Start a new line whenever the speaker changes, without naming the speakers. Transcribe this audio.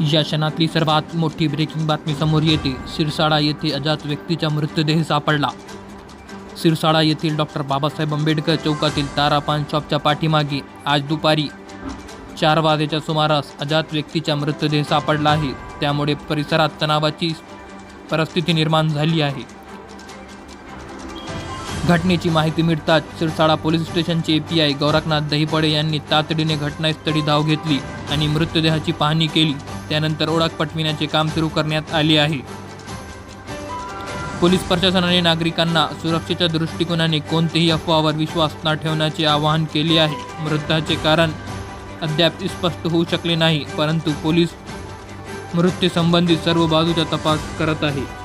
या क्षणातली सर्वात मोठी ब्रेकिंग बातमी समोर येते. सिरसाडा येथे अजात व्यक्तीचा मृतदेह सापडला. सिरसाडा येथील डॉक्टर बाबासाहेब आंबेडकर चौकातील तारा पान शॉपच्या पाठीमागे आज दुपारी चार वाजेच्या सुमारास अजात व्यक्तीचा मृतदेह सापडला आहे. त्यामुळे परिसरात तणावाची परिस्थिती निर्माण झाली आहे. घटनेची माहिती मिळताच सिरसाडा पोलीस स्टेशनचे पी आय गौरखनाथ दहिपडे यांनी तातडीने घटनास्थळी धाव घेतली आणि मृतदेहाची पाहणी केली. त्यानंतर ओळख पटविण्याचे काम सुरू करण्यात आले आहे. पोलीस प्रशासनाने नागरिकांना सुरक्षेच्या दृष्टिकोनाने कोणतेही अफवावर विश्वास न ठेवण्याचे आवाहन केले आहे. मृताचे कारण अद्याप स्पष्ट होऊ शकले नाही परंतु पोलीस मृत्यूसंबंधित सर्व बाजूचा तपास करत आहे.